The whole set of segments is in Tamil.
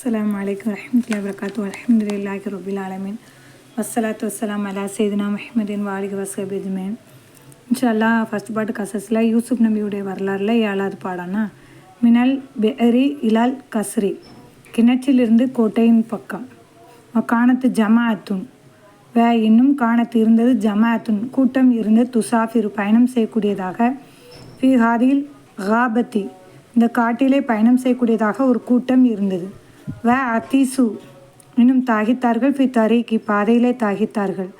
அஸ்ஸலாமு அலைக்கும் வரஹ்மத்துல்லாஹி வபரகாத்து அல்ஹம்துலில்லாஹி ரபில் ஆலமீன் வசலாத்து வஸ்ஸலாம் அலா சைதினா முஹம்மதின் வாலிக வசபி அஜ்மீன் இன்ஷால்லா ஃபர்ஸ்ட் பாட்டு கசஸில் யூசுப் நபியுடைய வரலாறுல ஏழாவது பாடம்னா மினல் பெரி இலால் கஸ்ரி கிணற்றிலிருந்து கோட்டையின் பக்கம் காணத்து ஜமாஅத்துன் வே இன்னும் காணத்து இருந்தது ஜமாஅத்துன் கூட்டம் இருந்து துசாஃபிர் பயணம் செய்யக்கூடியதாக ஃபி ஹாதில் காபத்தி இந்த காட்டிலே பயணம் செய்யக்கூடியதாக ஒரு கூட்டம் இருந்தது. வ அத்தீசு இன்னும் தாகித்தார்கள் ஃபி தரீக்கி பாதையிலே தாகித்தார்கள்.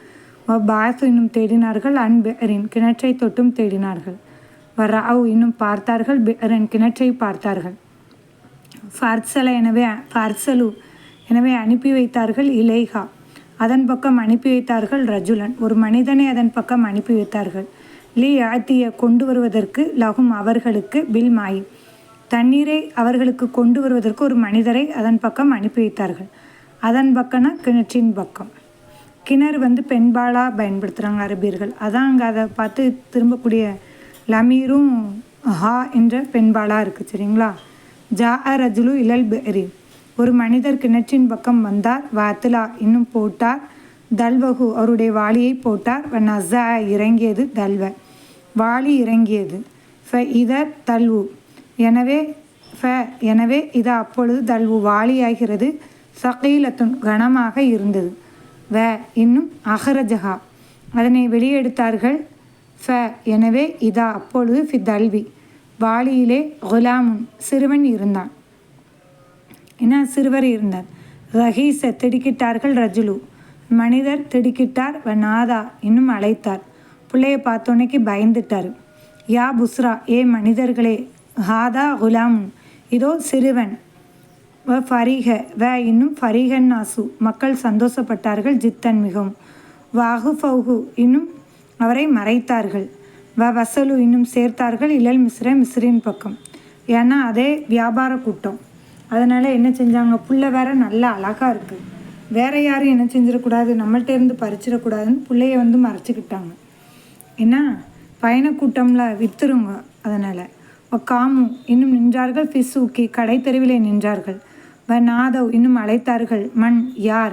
வ பாசு இன்னும் தேடினார்கள் அன் பெரின் கிணற்றை தொட்டும் தேடினார்கள். வ ராவ் இன்னும் பார்த்தார்கள் பெரன் கிணற்றை பார்த்தார்கள். ஃபார்சல எனவே ஃபார்சலு எனவே அனுப்பி வைத்தார்கள் இலேஹா அதன் பக்கம் அனுப்பி வைத்தார்கள் ரஜுலன். ஒரு மனிதனை அதன் பக்கம் அனுப்பி வைத்தார்கள். லீ ஆத்திய கொண்டு வருவதற்கு லகும் அவர்களுக்கு பில் மாயி. தண்ணீரை அவர்களுக்கு கொண்டு வருவதற்கு ஒரு மனிதரை அதன் பக்கம் அனுப்பி வைத்தார்கள். அதன் பக்கம்னா கிணற்றின் பக்கம். கிணறு வந்து பெண்பாலாக பயன்படுத்துகிறாங்க அரபியர்கள். அதான் அங்கே அதை பார்த்து திரும்பக்கூடிய லமீரும் ஹா என்ற பெண்பாலாக இருக்குது சரிங்களா? ஜா அ ரஜுலு இலல் பெரி ஒரு மனிதர் கிணற்றின் பக்கம் வந்தார் வாத்துலா இன்னும் போட்டார் தல்வகு அவருடைய வாளியை போட்டார் வ நஸா இறங்கியது தல்வ. வாளி இறங்கியது. ஃப இதர் தல்வு. எனவே ஃப எனவே இது அப்பொழுது தல்வு வாலியாகிறது சகீலத்துன் கனமாக இருந்தது. வ இன்னும் அகரஜகா அதனை வெளியெடுத்தார்கள். ஃப எனவே இதா அப்பொழுது ஃபி தல்வி. வாலியிலே குலாமுன் சிறுவன் இருந்தான். என்ன சிறுவர் இருந்தார்? ரஹீச திடுக்கிட்டார்கள் ரஜுலு. மனிதர் திடுக்கிட்டார் வ நாதா இன்னும் அழைத்தார். பிள்ளைய பார்த்தோன்னைக்கு பயந்துட்டார். யா புஸ்ரா ஏ மனிதர்களே ஹாதா குலாமுன் இதோ சிறுவன். வ ஃபரிக வ இன்னும் ஃபரிகன் நாசு. மக்கள் சந்தோஷப்பட்டார்கள் ஜித்தன் மிகவும் வாகு ஃபவுகு இன்னும் அவரை மறைத்தார்கள். வ வசலு இன்னும் சேர்த்தார்கள். இளல் மிஸ்ர மிஸ்ரின் பக்கம். ஏன்னா அதே வியாபார கூட்டம். அதனால் என்ன செஞ்சாங்க? புள்ள வேற நல்லா அழகாக இருக்குது வேற யாரும் என்ன செஞ்சிடக்கூடாது? நம்மள்ட்ட இருந்து பறிச்சிடக்கூடாதுன்னு பிள்ளைய வந்து மறைச்சிக்கிட்டாங்க. என்ன? பயணக்கூட்டம்ல வித்துருங்க அதனால். காமு இன்னும் நின்றார்கள் ஃபிசூக்கி கடை தெருவிலே நின்றார்கள். வநாதவ் நாதவ் இன்னும் அழைத்தார்கள். மண் யார்?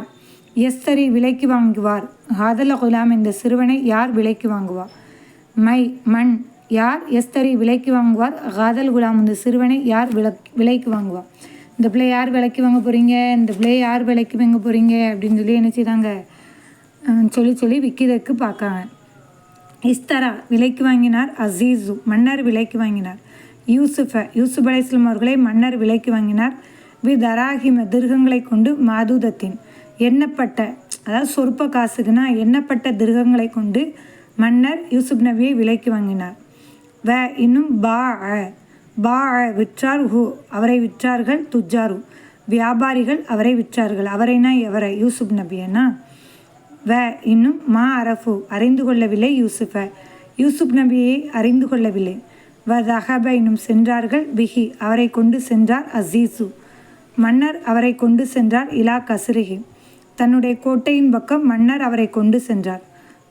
எஸ்தரி விலைக்கு வாங்குவார். ஹாதல குலாம் இந்த சிறுவனை யார் விலைக்கு வாங்குவார் மை மண் யார்? எஸ்தரி விலைக்கு வாங்குவார். ஹாதல் குலாம் இந்த சிறுவனை யார் விலக் விலைக்கு வாங்குவார் இந்த பிள்ளை யார் விலைக்கு வாங்க போகிறீங்க இந்த பிள்ளை யார் விலைக்கு வாங்க போகிறீங்க அப்படின்னு சொல்லி என்ன செய்தாங்க சொல்லி சொல்லி விற்கிறதுக்கு பார்க்காங்க இஸ்தரா விலைக்கு வாங்கினார். அசீசு மன்னர் விலைக்கு வாங்கினார். யூசுஃப யூசுப் அலைஸ்லாம் அவர்களை மன்னர் விலைக்கு வாங்கினார். வி தராகிம திருகங்களை கொண்டு மாதுதத்தின் எண்ணப்பட்ட அதாவது சொற்ப காசுக்குனா எண்ணப்பட்ட திருகங்களை கொண்டு மன்னர் யூசுப் நபியை விலைக்கு வாங்கினார். வ இன்னும் பா பா விற்றார் ஹூ அவரை விற்றார்கள் துஜாரு வியாபாரிகள் அவரை விற்றார்கள். அவரைனா எவரை? யூசுப் நபியனா? வ இன்னும் மா அரஃபு அறிந்து கொள்ளவில்லை யூசுஃப. யூசுப் நபியை அறிந்து கொள்ளவில்லை. வ தஹப இன்னும் சென்றார்கள். பிஹி அவரை கொண்டு சென்றார் அசீசு. மன்னர் அவரை கொண்டு சென்றார் இலா கசிரிகி தன்னுடைய கோட்டையின் பக்கம் மன்னர் அவரை கொண்டு சென்றார்.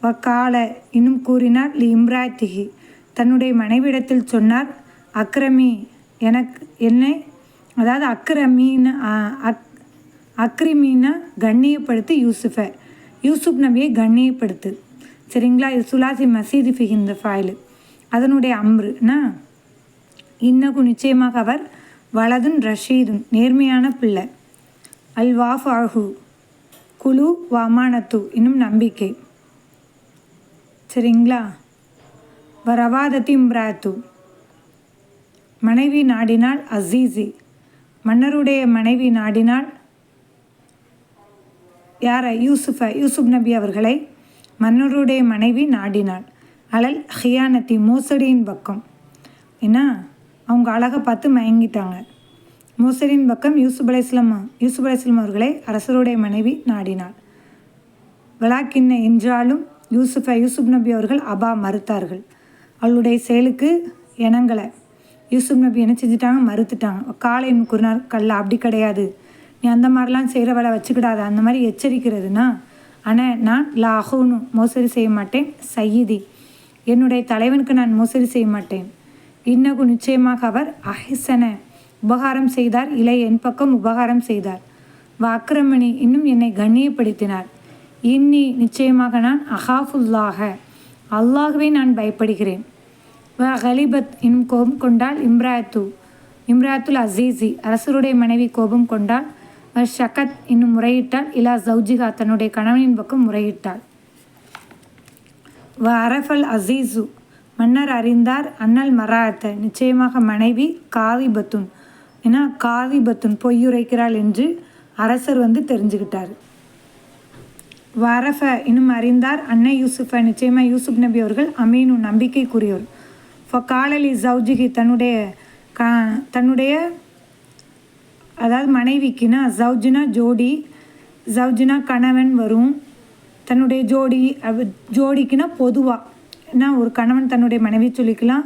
வ கால இன்னும் கூறினார் லி இம்ராத்திகி தன்னுடைய மனைவிடத்தில் சொன்னார் அக்ரமி எனக்கு என்னை அதாவது அக்ரமின்னு அக் அக்ரிமீனை கண்ணியப்படுத்து யூசுஃபை. யூசுப் நபியை கண்ணியப்படுத்து. சரிங்களா? இது சுலாசி மசீதி ஃபிகிந்த ஃபைலு அதனுடைய அம்ருனா இன்னகு நிச்சயமாக அவர் வலதுன் ரஷீதுன் நேர்மையான பிள்ளை. அல் வாஃப் அஹு குழு வமானத்து இன்னும் நம்பிக்கை. சரிங்களா? வரவாதத்தி இம்ராத்து மனைவி நாடினாள் அசீசி மன்னருடைய மனைவி நாடினாள் யாரை? யூசுஃப யூசுப் நபி அவர்களை மன்னருடைய மனைவி நாடினாள். அலல் ஹியானத்தி மோசடியின் பக்கம். என்ன அவங்க அழகை பார்த்து மயங்கிட்டாங்க. மோசடியின் பக்கம் யூசுப் அலைஸ்லாம் யூசுப் அலைஸ்லாம் அவர்களை அரசருடைய மனைவி நாடினாள். விளாக்கின்ன என்றாலும் யூசுஃபை யூசுப் நபி அவர்கள் அபா மறுத்தார்கள். அவளுடைய செயலுக்கு இணங்கலை. யூசுப் நபி என்ன செஞ்சிட்டாங்க? மறுத்துட்டாங்க. காலை கூறினார் கல்ல அப்படி கிடையாது. நீ அந்த மாதிரிலாம் செய்கிற வேலை வச்சுக்கிடாத. அந்த மாதிரி எச்சரிக்கிறதுனா ஆனால் நான் லாஹூனு மோசடி செய்ய மாட்டேன். சையீதி. என்னுடைய தலைவனுக்கு நான் மோசடி செய்ய மாட்டேன். இன்னகு நிச்சயமாக அவர் அஹிசன உபகாரம் செய்தார். இலை என் பக்கம் உபகாரம் செய்தார். வாக்கிரமணி இன்னும் என்னை கண்ணியப்படுத்தினார். இன்னி நிச்சயமாக நான் அஹாஃபுல்லாக அல்லாகவே நான் பயப்படுகிறேன். வ ஹலிபத் இன்னும் கோபம் கொண்டால் இம்ராத்து இம்ராத்துல் அசீசி அரசருடைய மனைவி கோபம் கொண்டால் வ ஷகத் இன்னும் முறையிட்டால் இலா ஜவுஜிகா தன்னுடைய கணவனின் பக்கம் முறையிட்டாள். வ அரஃபல் அசீசு. மன்னர் அறிந்தார் அண்ணல் மராத்த நிச்சயமாக மனைவி காதிபத்துன் ஏன்னா காதிபத்துன் பொய்யுரைக்கிறாள் என்று அரசர் வந்து தெரிஞ்சுக்கிட்டார் வரஃப இன்னும் அறிந்தார் அன்னை யூசுஃப நிச்சயமாக யூசுப் நபி அவர்கள் அமீனு நம்பிக்கைக்குரியவர். ஃபகாலலி ஜவுஜிகி தன்னுடைய க தன்னுடைய அதாவது மனைவிக்குன்னா ஜவுஜினா ஜோடி ஜவுஜினா கணவன் வரும். தன்னுடைய ஜோடி ஜோடிக்குன்னா பொதுவாக ஏன்னா ஒரு கணவன் தன்னுடைய மனைவி சொல்லிக்கலாம்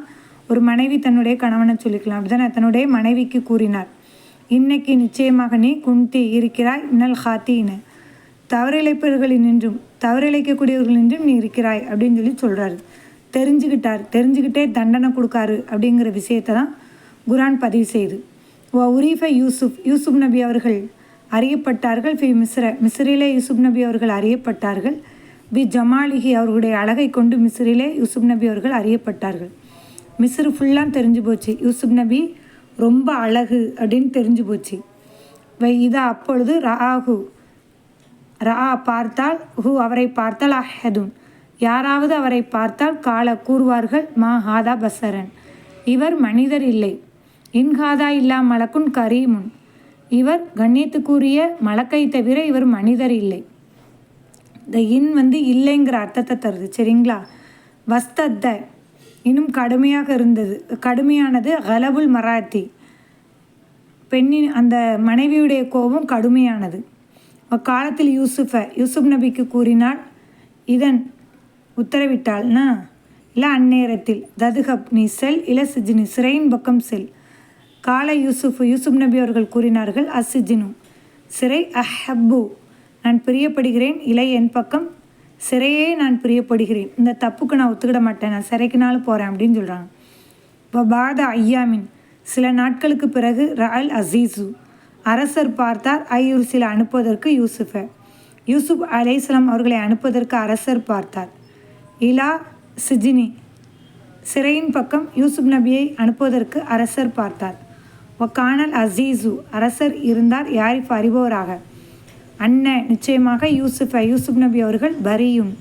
ஒரு மனைவி தன்னுடைய கணவனை சொல்லிக்கலாம். அப்படிதானே தன்னுடைய மனைவிக்கு கூறினார். இன்னைக்கு நிச்சயமாக நீ குந்தி இருக்கிறாய் இன்னல் ஹாத்தின்னு. தவறிழைப்பவர்களின் நின்றும் தவறிழைக்கக்கூடியவர்கள் நின்றும் நீ இருக்கிறாய் அப்படின்னு சொல்லி சொல்கிறாரு தெரிஞ்சுக்கிட்டார் தெரிஞ்சுக்கிட்டே தண்டனை கொடுக்காரு அப்படிங்கிற விஷயத்தை தான் குரான் பதிவு செய்து ஓ உரீஃபை யூசுப் யூசுப் நபி அவர்கள் அறியப்பட்டார்கள். ஃபி மிஸ்ர மிஸ்ரிலே யூசுப் நபி அவர்கள் அறியப்பட்டார்கள். பி ஜமாலிஹி அவர்களுடைய அழகை கொண்டு மிஸ்ரிலே யூசுப் நபி அவர்கள் அறியப்பட்டார்கள். மிஸ்ரு ஃபுல்லாக தெரிஞ்சு போச்சு. யூசுப் நபி ரொம்ப அழகு அப்படின்னு தெரிஞ்சு போச்சு. வை இதா அப்பொழுது ராகு ரா பார்த்தால் ஹூ அவரை பார்த்தால் அஹதுன். யாராவது அவரை பார்த்தால் கால கூறுவார்கள் மா ஹாதா பசரன் இவர் மனிதர் இல்லை. இன்ஹாதா இல்லா மலக்குன் கரீமுன். இவர் கண்ணியத்துக்குரிய மலக்கை தவிர இவர் மனிதர் இல்லை. த இன் வந்து இல்லைங்கிற அர்த்தத்தை தருது சரிங்களா? வஸ்தத்த இன்னும் கடுமையாக இருந்தது. கடுமையானது ஹலபுல் மராத்தி. பெண்ணின் அந்த மனைவியுடைய கோபம் கடுமையானது. அக்காலத்தில் யூசுஃபை யூசுப் நபிக்கு கூறினால் இதன் உத்தரவிட்டாள்னா இல்லை அந்நேரத்தில் ததுகப் நீ செல் இல சிஜினி சிறையின் பக்கம் செல். கால யூசுஃப் யூசுப் நபி அவர்கள் கூறினார்கள் அசிஜினு சிறை அஹப்பு. நான் பிரியப்படுகிறேன் இலை என் பக்கம். சிறையே நான் பிரியப்படுகிறேன். இந்த தப்புக்கு நான் ஒத்துக்கிட மாட்டேன் நான் சிறைக்குனாலும் போகிறேன் அப்படின்னு சொல்கிறாங்க வபாத ஐயாமின். சில நாட்களுக்கு பிறகு ரஅல் அசீசு அரசர் பார்த்தார் ஐயூர் சில அனுப்புவதற்கு யூசுஃபை. யூசுப் அலேஸ்லாம் அவர்களை அனுப்புவதற்கு அரசர் பார்த்தார். இலா சிஜினி. சிறையின் பக்கம் யூசுப் நபியை அனுப்புவதற்கு அரசர் பார்த்தார். ஒக்கானல் அசீசு அரசர் இருந்தார் யாரிஃப் அறிபவராக? அண்ணன் நிச்சயமாக யூசுஃபை யூசுப் நபி அவர்கள் பரியும்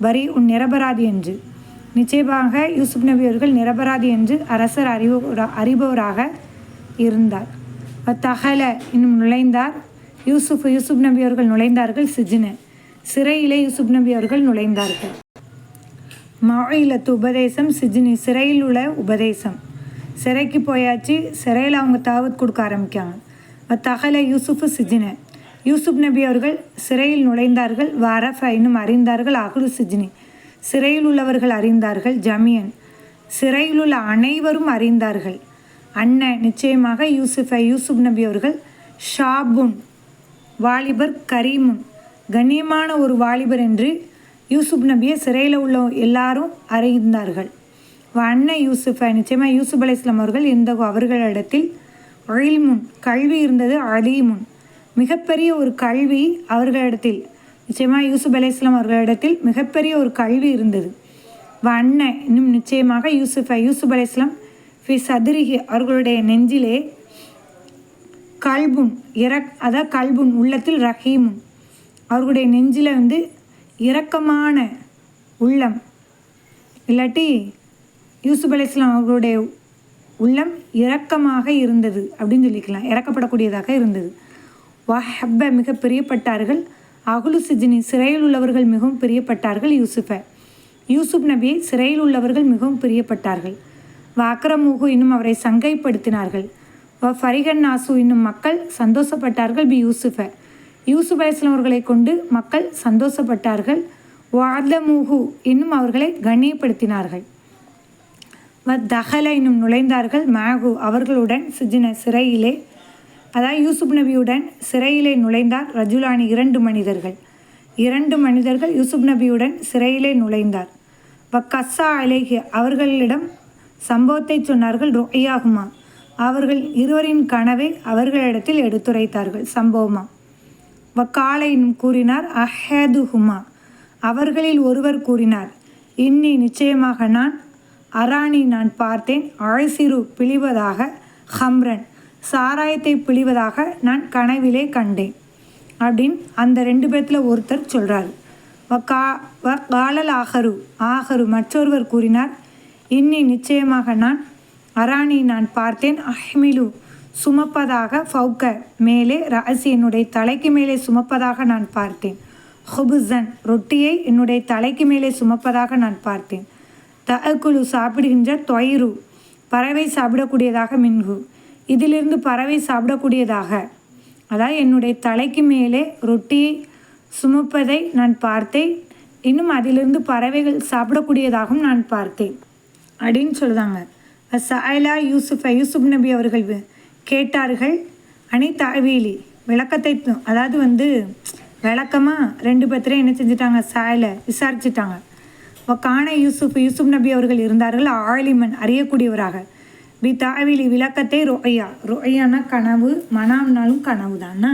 பரி உன் நிரபராதி என்று. நிச்சயமாக யூசுப் நபி அவர்கள் நிரபராதி என்று அரசர் அறிவு அறிபவராக இருந்தார். தகல இன்னும் நுழைந்தார். யூசுப் யூசுப் நபி அவர்கள் நுழைந்தார்கள் சிஜின. சிறையிலே யூசுப் நபி அவர்கள் நுழைந்தார்கள். மாயிலத்து உபதேசம் சிஜினி சிறையில் உள்ள உபதேசம். சிறைக்கு போயாச்சு. சிறையில் அவங்க தாவத் கொடுக்க ஆரம்பிக்காங்க தகல யூசுஃபு சிஜின. யூசுப் நபி அவர்கள் சிறையில் நுழைந்தார்கள். வரஃப இன்னும் அறிந்தார்கள். அகுலு சிஜினி. சிறையில் உள்ளவர்கள் அறிந்தார்கள். ஜமியன். சிறையில் உள்ள அனைவரும் அறிந்தார்கள். அண்ணன் நிச்சயமாக யூசுஃபை யூசுப் நபி அவர்கள் ஷாபுன் வாலிபர் கரீமுன். கண்ணியமான ஒரு வாலிபர் என்று யூசுப் நபியை சிறையில் உள்ள எல்லாரும் அறிந்தார்கள். வண்ண யூசுஃபை நிச்சயமாக யூசுப் அலைஸ்லாம் அவர்கள் இந்த அவர்களிடத்தில் அழிமுன் கல்வி இருந்தது அலீமுன். மிகப்பெரிய ஒரு கல்வி அவர்களிடத்தில் நிச்சயமாக யூசுப் அலைஸ்லாம் அவர்களிடத்தில் மிகப்பெரிய ஒரு கல்வி இருந்தது. வண்ண இன்னும் நிச்சயமாக யூசுஃபை யூசுப் அலைஸ்லாம் ஃபி சதுரிகி அவர்களுடைய நெஞ்சிலே கல்புன் இறக் அதாவது கல்புன் உள்ளத்தில் ரஹீமுன். அவர்களுடைய நெஞ்சில் வந்து இரக்கமான உள்ளம். இல்லாட்டி யூசுப் அலைஸ்லாம் அவர்களுடைய உள்ளம் இரக்கமாக இருந்தது அப்படின்னு சொல்லிக்கலாம். இறக்கப்படக்கூடியதாக இருந்தது. வஹப்ப மிக பிரியப்பட்டார்கள். அகுலு சிஜினி சிறையில் உள்ளவர்கள் மிகவும் பிரியப்பட்டார்கள் யூசுஃபை யூசுப் நபியை சிறையில் உள்ளவர்கள் மிகவும் பிரியப்பட்டார்கள். வ அக்ரமுகு இன்னும் அவரை சங்கைப்படுத்தினார்கள். வ ஃபரிகன் நாசு இன்னும் மக்கள் சந்தோஷப்பட்டார்கள் பி யூசுஃபை யூசுப் அலிஸ்லாம் அவர்களை கொண்டு மக்கள் சந்தோஷப்பட்டார்கள். வாதமுகு இன்னும் அவர்களை கண்ணியப்படுத்தினார்கள். வ தஹல நுழைந்தார்கள். மாகு அவர்களுடன் சிஜின சிறையிலே அதாவது யூசுப் நபியுடன் சிறையிலே நுழைந்தார். ரஜுலானி இரண்டு மனிதர்கள். இரண்டு மனிதர்கள் யூசுப் நபியுடன் சிறையிலே நுழைந்தார். வ கஸ்ஸா அலேஹி அவர்களிடம் சம்பவத்தை சொன்னார்கள் ரொய்யாகுமா அவர்கள் இருவரின் கனவை அவர்களிடத்தில் எடுத்துரைத்தார்கள் சம்பவமா. வக்காலையும் கூறினார் அஹேதுஹுமா அவர்களில் ஒருவர் கூறினார் இன்னி நிச்சயமாக நான் அராணி நான் பார்த்தேன். அழைசிறு பிழிவதாக ஹம்ரன் சாராயத்தை பிழிவதாக நான் கனவிலே கண்டேன். அப்படின்னு அந்த ரெண்டு பேர்த்தில் ஒருத்தர் சொல்கிறார் வக்கா வ காலல் ஆகரு ஆகரு மற்றொருவர் கூறினார் இன்னி நிச்சயமாக நான் அராணி நான் பார்த்தேன். அஹ்மிலு சுமப்பதாக ஃபவுக்க மேலே ராசி என்னுடைய தலைக்கு மேலே சுமப்பதாக நான் பார்த்தேன். ஹுபுசன் ரொட்டியை என்னுடைய தலைக்கு மேலே சுமப்பதாக நான் பார்த்தேன். தஅக்குலு சாப்பிடுகின்ற தொயிரு பறவை சாப்பிடக்கூடியதாக மின்கு. இதிலிருந்து பறவை சாப்பிடக்கூடியதாக. அதாவது என்னுடைய தலைக்கு மேலே ரொட்டியை சுமப்பதை நான் பார்த்தேன். இன்னும் அதிலிருந்து பறவைகள் சாப்பிடக்கூடியதாகவும் நான் பார்த்தேன். அப்படின்னு சொல்லுதாங்க. சாயலா யூசுஃபை யூசுப் நபி அவர்கள் கேட்டார்கள் அணி தாவீலி விளக்கத்தை அதாவது வந்து விளக்கமாக ரெண்டு பேர்த்தரையும் என்ன செஞ்சிட்டாங்க சாயலை விசாரிச்சிட்டாங்க. வக்கான யூசுப் யூசுப் நபி அவர்கள் இருந்தார்கள். ஆலிமன் அறியக்கூடியவராக. பி தாவிலி விளக்கத்தை ரொய்யா ரொய்யானா கனவு மனாம்னாலும் கனவு தானா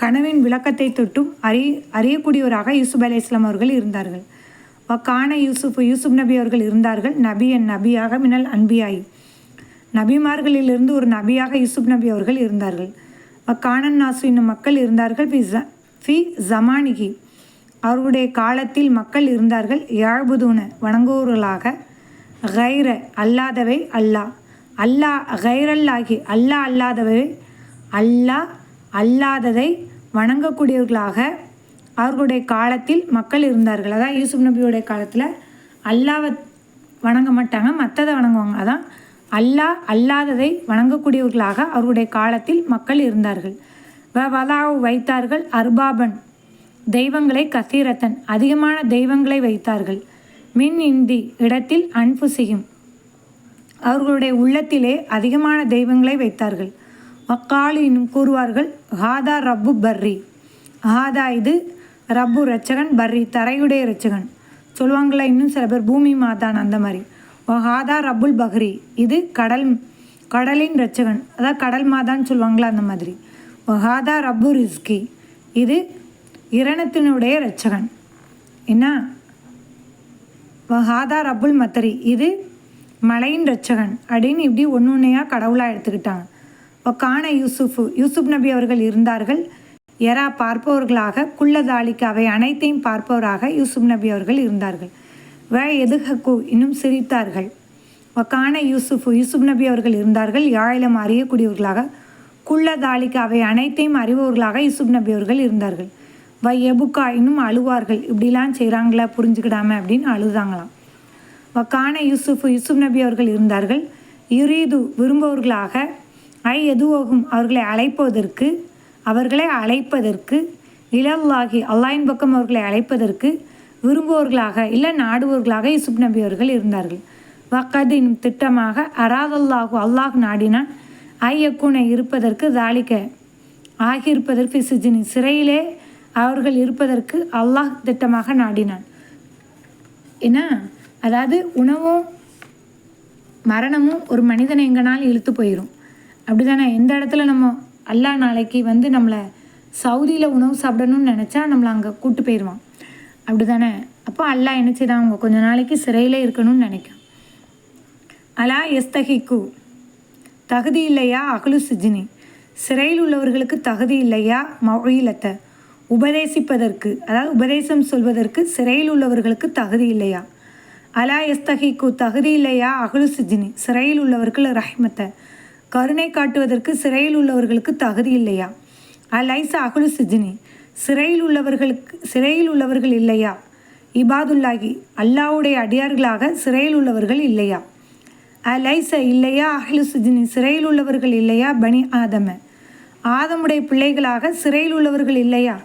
கனவின் விளக்கத்தை தொட்டும் அறி அறியக்கூடியவராக யூசுப் அலி இஸ்லாம் அவர்கள் இருந்தார்கள். வக்கான யூசுப் யூசுப் நபி அவர்கள் இருந்தார்கள். நபியன் நபியாக மினல் அன்பியாயி. நபிமார்களிலிருந்து ஒரு நபியாக யூசுப் நபி அவர்கள் இருந்தார்கள். வக்கானன் நாசு என்னும் மக்கள் இருந்தார்கள். ஃபி ஜ ஃபி ஜமானிகி. அவர்களுடைய காலத்தில் மக்கள் இருந்தார்கள். யாழ்புதூன வணங்குவர்களாக கைர அல்லாதவை அல்லாஹ் அல்லாஹ் கைரல்லாகி அல்லாஹ் அல்லாதவை அல்லாஹ் அல்லாததை வணங்கக்கூடியவர்களாக அவர்களுடைய காலத்தில் மக்கள் இருந்தார்கள். அதான் யூசுப் நபியுடைய காலத்தில் அல்லாவை வணங்க மாட்டாங்க மற்றதை வணங்குவாங்க. அதான் அல்லாஹ் அல்லாததை வணங்கக்கூடியவர்களாக அவர்களுடைய காலத்தில் மக்கள் இருந்தார்கள். வ வலாவு வைத்தார்கள் அர்பாபன். தெய்வங்களை கசீரத்தன் அதிகமான தெய்வங்களை வைத்தார்கள். மின் இந்தி இடத்தில் அன்பு செய்யும். அவர்களுடைய உள்ளத்திலே அதிகமான தெய்வங்களை வைத்தார்கள். வக்காலு இன்னும் கூறுவார்கள் ஹாதா ரப்பு பர்ரி. ஹாதா இது ரப்பு ரச்சகன் பர்ரி தரையுடைய ரச்சகன் சொல்லுவாங்களா இன்னும் சில பேர் பூமி மாதான் அந்த மாதிரி. ஹாதா ரப்புல் பஹ்ரி. இது கடல் கடலின் ரச்சகன் அதாவது கடல் மாதான்னு சொல்லுவாங்களா அந்த மாதிரி. ஹாதா ரப்பு ரிஸ்கி. இது இரணத்தினுடைய ரட்சகன் என்ன? வஹாதா அபுல் மத்தரி. இது மலையின் ரட்சகன் அப்படின்னு இப்படி ஒன்று ஒன்றையாக கடவுளாக எடுத்துக்கிட்டாங்க. இப்போ யூசுஃபு யூசுப் நபி அவர்கள் இருந்தார்கள். எரா பார்ப்பவர்களாக குள்ளதாளிக்கு அவை அனைத்தையும் பார்ப்பவராக யூசுப் நபி அவர்கள் இருந்தார்கள். வ எதுகக்கு இன்னும் சிரித்தார்கள். வக்கான யூசுஃபு யூசுப் நபி அவர்கள் இருந்தார்கள். யாழிலம் அறியக்கூடியவர்களாக குள்ளதாளிக்கு அவை அனைத்தையும் அறிபவர்களாக யூசுப் நபி அவர்கள் இருந்தார்கள். வையபுக்கா இன்னும் அழுவார்கள். இப்படிலாம் செய்கிறாங்களா புரிஞ்சுக்கிடாம அப்படின்னு அழுதாங்களாம். வக்கான யூசுஃப் யூசுப் நபி அவர்கள் இருந்தார்கள். யுரீது விரும்பவர்களாக ஐ எதுவோகும் அவர்களை அழைப்பதற்கு அவர்களை அழைப்பதற்கு இலல்லாகி அல்லாஹின் பக்கம் அவர்களை அழைப்பதற்கு விரும்புவர்களாக இல்லை நாடுவர்களாக யூசுப் நபி அவர்கள் இருந்தார்கள். வக்கதின் திட்டமாக அராதல்லாஹு அல்லாஹ் நாடினான் ஐயக்குனை இருப்பதற்கு தாளிக்க ஆகியிருப்பதற்கு சிஜினி சிறையிலே அவர்கள் இருப்பதற்கு அல்லாஹ் திட்டமாக நாடினான். ஏன்னா அதாவது உணவும் மரணமும் ஒரு மனிதனை எங்கனாலும் இழுத்து போயிடும் அப்படிதானே? எந்த இடத்துல நம்ம அல்லா நாளைக்கு வந்து நம்மளை சவுதியில் உணவு சாப்பிடணும்னு நினச்சா நம்மளை அங்கே கூட்டு போயிடுவான் அப்படிதானே? அப்போ அல்லாஹ் என்ன செய்தான்? அவங்க கொஞ்ச நாளைக்கு சிறையில் இருக்கணும்னு நினைக்கும். அலா எஸ்தகிக்கு. தகுதி இல்லையா? அகலு சிஜினி. சிறையில் உள்ளவர்களுக்கு தகுதி இல்லையா? மொழியிலத்தை உபதேசிப்பதற்கு அதாவது உபதேசம் சொல்வதற்கு சிறையில் உள்ளவர்களுக்கு தகுதி இல்லையா? அலா எஸ்தகிக்கு தகுதி இல்லையா? அகலு சிஜினி சிறையில் உள்ளவர்கள் ரஹ்மத்தை. கருணை காட்டுவதற்கு சிறையில் உள்ளவர்களுக்கு தகுதி இல்லையா? அலைச அகலு சிஜினி சிறையில் உள்ளவர்களுக்கு சிறையில் உள்ளவர்கள் இல்லையா? இபாதுல்லாகி அல்லாவுடைய அடியார்களாக சிறையில் உள்ளவர்கள் இல்லையா? அலைச இல்லையா? அஹ்லு சுஜினி சிறையில் உள்ளவர்கள் இல்லையா? பனி ஆதம. ஆதமுடைய பிள்ளைகளாக சிறையில் உள்ளவர்கள் இல்லையா?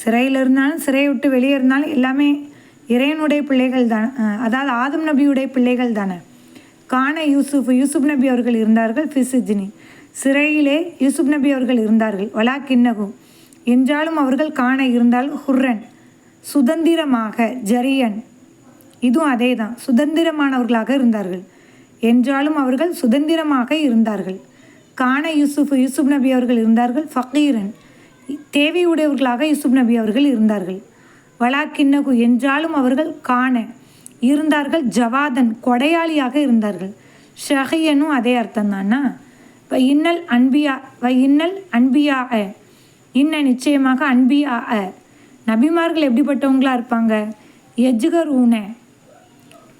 சிறையில் இருந்தாலும் சிறையை விட்டு வெளியே இருந்தாலும் எல்லாமே இறைவனுடைய பிள்ளைகள் தான் அதாவது ஆதம் நபியுடைய பிள்ளைகள் தானே. கான யூசுப் யூசுப் நபி அவர்கள் இருந்தார்கள் ஃபிசிஜினி. சிறையிலே யூசுப் நபி அவர்கள் இருந்தார்கள். வலா கிண்ணகு என்றாலும் அவர்கள் காண இருந்தால் ஹுர்ரன் சுதந்திரமாக ஜரியன். இதுவும் அதே தான் சுதந்திரமானவர்களாக இருந்தார்கள். என்றாலும் அவர்கள் சுதந்திரமாக இருந்தார்கள். கான யூசுஃப் யூசுப் நபி அவர்கள் இருந்தார்கள் ஃபக்கீரன் தேவையுடையவர்களாக யூசுப் நபி அவர்கள் இருந்தார்கள். வலாக்கிண்ணகு என்றாலும் அவர்கள் காண இருந்தார்கள் ஜவாதன் கொடையாளியாக இருந்தார்கள். ஷஹியனும் அதே அர்த்தம் தானா இப்போ இன்னல் அன்பியா வ இன்னல் அன்பியா அ இன்ன நிச்சயமாக அன்பியா அ நபிமார்கள் எப்படிப்பட்டவங்களா இருப்பாங்க? எஜ்கர் ஊன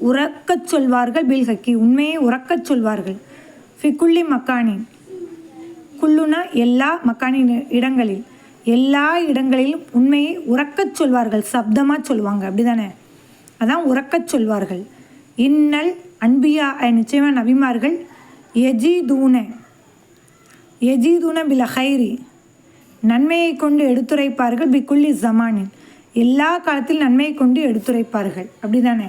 உறக்கச் சொல்வார்கள் பில்ஹக்கி உண்மையை உறக்கச் சொல்வார்கள். ஃபிக்குள்ளி மக்கானி. குல்லுனா எல்லா மக்கானின் இடங்களில். எல்லா இடங்களிலும் உண்மையை உறக்கச் சொல்வார்கள். சப்தமாக சொல்லுவாங்க. அப்படிதானே? அதான் உறக்கச் சொல்வார்கள். இன்னல் அன்பியா நிச்சயமாக நபிமார்கள் எஜி தூன எஜி தூன பில ஹைரி. நன்மையை கொண்டு எடுத்துரைப்பார்கள் பிக்குள்ளி ஜமானின். எல்லா காலத்தில் நன்மையை கொண்டு எடுத்துரைப்பார்கள். அப்படிதானே?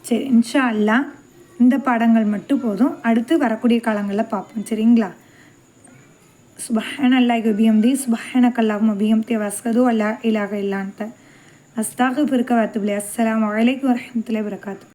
சரி இன்ஷா அல்லாஹ் இந்த பாடங்கள் மட்டும் போதும். அடுத்து வரக்கூடிய காலங்களில் பார்ப்போம். சரிங்களா? சுபஹான அல்லாஹ் பியம்தி சுபஹானக் அல்லாஹும் பியம்தி வஸ்கது அல்லா இலாக இல்லான்ட்ட அஸ்தாக பிறக்க வாத்துபிளி அஸ்ஸலாமு அலைக்கும் வரஹ்மத்துல்லாஹி வரகாத்து